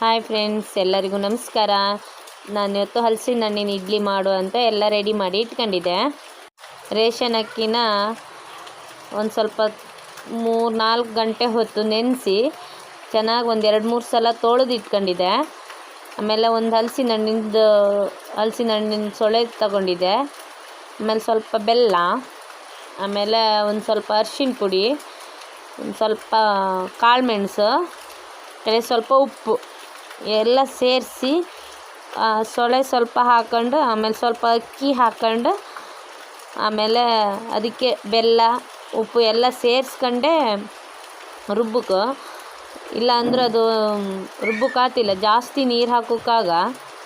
Hi friends ಎಲ್ಲರಿಗೂ ನಮಸ್ಕಾರ. ನಾನು ಇವತ್ತು ಹಲಸಿನ ಹಣ್ಣಿನ ಇಡ್ಲಿ ಮಾಡು ಅಂತ ಎಲ್ಲ ರೆಡಿ ಮಾಡಿ ಇಟ್ಕೊಂಡಿದ್ದೆ. ರೇಷನ್ ಅಕ್ಕಿನ ಒಂದು ಸ್ವಲ್ಪ ಮೂರು ನಾಲ್ಕು ಗಂಟೆ ಹೊತ್ತು ನೆನೆಸಿ ಚೆನ್ನಾಗಿ ಒಂದು ಎರಡು ಮೂರು ಸಲ ತೊಳೆದು ಇಟ್ಕೊಂಡಿದ್ದೆ. ಆಮೇಲೆ ಒಂದು ಹಲಸಿನ ಹಣ್ಣಿಂದು ಹಲಸಿನ ಹಣ್ಣಿನ ಸೊಳೆ ತಗೊಂಡಿದ್ದೆ. ಆಮೇಲೆ ಸ್ವಲ್ಪ ಬೆಲ್ಲ, ಆಮೇಲೆ ಒಂದು ಸ್ವಲ್ಪ ಅರ್ಶಿಣ ಪುಡಿ, ಒಂದು ಸ್ವಲ್ಪ ಕಾಳುಮೆಣಸು ಕೆರೆ ಸ್ವಲ್ಪ ಉಪ್ಪು. ಎಲ್ಲ ಸೇರಿಸಿ ಸೊಳೆ ಸ್ವಲ್ಪ ಹಾಕ್ಕೊಂಡು ಆಮೇಲೆ ಸ್ವಲ್ಪ ಅಕ್ಕಿ ಹಾಕ್ಕೊಂಡು ಆಮೇಲೆ ಅದಕ್ಕೆ ಬೆಲ್ಲ, ಉಪ್ಪು ಎಲ್ಲ ಸೇರಿಸ್ಕೊಂಡೆ ರುಬ್ಬಕ್ಕೆ ಇಲ್ಲ ಅಂದ್ರೆ ಅದು ರುಬ್ಬಕ್ಕಾತಿಲ್ಲ ಜಾಸ್ತಿ ನೀರು ಹಾಕೋಕ್ಕಾಗ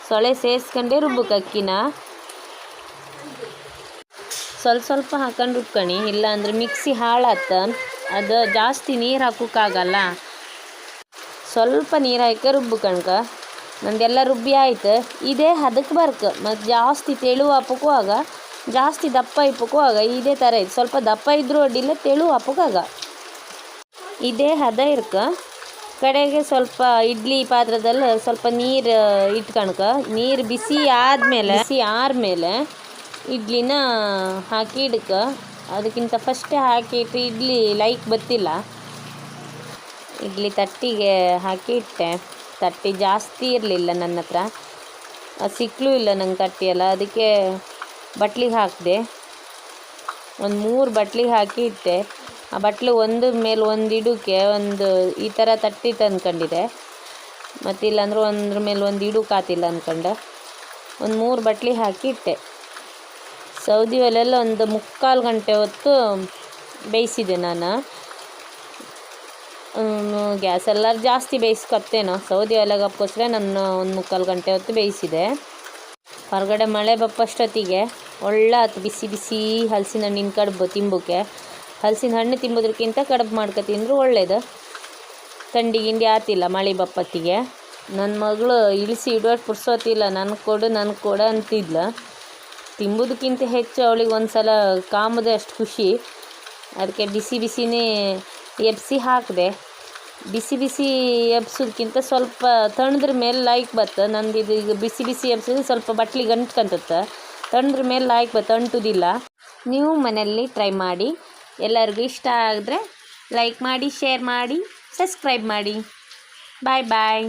ಸೊಳೆ ಸೇರಿಸ್ಕೊಂಡೆ ರುಬ್ಬಕ್ಕೆ ಅಕ್ಕಿನ. ಸ್ವಲ್ಪ ಸ್ವಲ್ಪ ಹಾಕೊಂಡು ರುಬ್ಕಣಿ. ಇಲ್ಲ ಅಂದ್ರೆ ಮಿಕ್ಸಿ ಹಾಳಾತ. ಅದು ಜಾಸ್ತಿ ನೀರು ಹಾಕೋಕ್ಕಾಗಲ್ಲ. ಸ್ವಲ್ಪ ನೀರು ಹಾಕಿ ರುಬ್ಕಣ್ಕ ನಂದೆಲ್ಲ ರುಬ್ಬಿ ಆಯ್ತು. ಇದೇ ಹದಕ್ಕೆ ಬರ್ಕ. ಮತ್ತು ಜಾಸ್ತಿ ತೆಳು ಆಗ. ಜಾಸ್ತಿ ದಪ್ಪ ಆಗ. ಇದೇ ಥರ ಇತ್ತು ಸ್ವಲ್ಪ ದಪ್ಪ ಇದ್ರೂ ಅಡ್ಡಿಲ್ಲ, ತೆಳು ಹಾಪಕ್ಕಾಗ ಇದೇ ಹದ ಇರ್ಕ. ಕಡೆಗೆ ಸ್ವಲ್ಪ ಇಡ್ಲಿ ಪಾತ್ರದಲ್ಲಿ ಸ್ವಲ್ಪ ನೀರು ಇಟ್ಕಣ್ಕ ನೀರು ಬಿಸಿ ಆದಮೇಲೆ, ಬಿಸಿ ಆದ್ಮೇಲೆ ಇಡ್ಲಿನ ಹಾಕಿ ಇಡ್ಕ. ಅದಕ್ಕಿಂತ ಫಸ್ಟೇ ಹಾಕಿಟ್ಟು ಇಡ್ಲಿ ಲೈಕ್ ಬತ್ತಿಲ್ಲ ಇಡ್ಲಿ ತಟ್ಟಿಗೆ ಹಾಕಿ ಇಟ್ಟೆ. ತಟ್ಟಿ ಜಾಸ್ತಿ ಇರಲಿಲ್ಲ ನನ್ನ ಹತ್ರ. ಸಿಕ್ಕಲೂ ಇಲ್ಲ ನಂಗೆ ತಟ್ಟಿಯೆಲ್ಲ ಅದಕ್ಕೆ ಬಟ್ಲಿಗೆ ಹಾಕಿದೆ. ಒಂದು ಮೂರು ಬಟ್ಲಿಗೆ ಹಾಕಿ ಇಟ್ಟೆ. ಆ ಬಟ್ಲು ಒಂದು ಮೇಲೆ ಒಂದು ಇಡೋಕ್ಕೆ ಒಂದು ಈ ಥರ ತಟ್ಟಿ ತಂದ್ಕೊಂಡಿದೆ. ಮತ್ತು ಇಲ್ಲಾಂದ್ರೆ ಒಂದ್ರ ಮೇಲೆ ಒಂದು ಇಡೋಕೆ ಆತಿಲ್ಲ ಅಂದ್ಕೊಂಡು ಒಂದು ಮೂರು ಬಟ್ಲಿಗೆ ಹಾಕಿ ಇಟ್ಟೆ. ಸೌದಿ ಒಲೆಲ್ಲ ಒಂದು ಮುಕ್ಕಾಲು ಗಂಟೆ ಹೊತ್ತು ಬೇಯಿಸಿದೆ ನಾನು. ಗ್ಯಾಸ್ ಎಲ್ಲರೂ ಜಾಸ್ತಿ ಬೇಯಿಸ್ಕೊತ್ತೇನೋ? ಸೌದಿ ಒಲೆಗಪ್ಕೋಸ್ಕರ ನನ್ನ ಒಂದು ಮುಕ್ಕಾಲು ಗಂಟೆ ಹೊತ್ತು ಬೇಯಿಸಿದೆ. ಹೊರಗಡೆ ಮಳೆ ಬಪ್ಪಷ್ಟೊತ್ತಿಗೆ ಒಳ್ಳೆ ಆತು, ಬಿಸಿ ಬಿಸಿ ಹಲಸಿನ ಹಣ್ಣಿನ ಕಡುಬು ತಿಂಬೋಕೆ. ಹಲಸಿನ ಹಣ್ಣು ತಿಂಬೋದಕ್ಕಿಂತ ಕಡುಬು ಮಾಡ್ಕೊ ತಿಂದರೂ ಒಳ್ಳೇದು. ಥಂಡಿ ಗಿಂಡಿ ಆತಿಲ್ಲ ಮಳೆ ಬಪ್ಪತ್ತಿಗೆ. ನನ್ನ ಮಗಳು ಇಳಿಸಿ ಇಡೋಟ್ ಪುರ್ಸೋತಿಲ್ಲ ನನಗೆ ಕೊಡು ನನಗೆ ಕೊಡು ಅಂತಿದ್ಲು. ತಿಂಬೋದಕ್ಕಿಂತ ಹೆಚ್ಚು ಅವಳಿಗೆ ಒಂದು ಸಲ ಕಾಮದೆ ಅಷ್ಟು ಖುಷಿ. ಅದಕ್ಕೆ ಬಿಸಿ ಬಿಸಿನೇ ಎಬ್ಸಿ ಹಾಕಿದೆ. ಬಿಸಿ ಬಿಸಿ ಎಬ್ಸೋದ್ಕಿಂತ ಸ್ವಲ್ಪ ತಣ್ಣದ್ರ ಮೇಲೆ ಲೈಕ್ ಬತ್ತ. ನಂದು ಇದು ಈಗ ಬಿಸಿ ಬಿಸಿ ಎಬ್ಸಿದ್ರೆ ಸ್ವಲ್ಪ ಬಟ್ಲಿ ಅಂಟ್ಕೊಂತತ್ತ ತಣ್ಣದ್ರ ಮೇಲೆ ಲಾಯ್ಕ್ ಬತ್ತ, ಅಂಟುದಿಲ್ಲ. ನೀವು ಮನೆಯಲ್ಲಿ ಟ್ರೈ ಮಾಡಿ. ಎಲ್ಲರಿಗೂ ಇಷ್ಟ ಆದರೆ ಲೈಕ್ ಮಾಡಿ ಶೇರ್ ಮಾಡಿ ಸಬ್ಸ್ಕ್ರೈಬ್ ಮಾಡಿ. ಬಾಯ್ ಬಾಯ್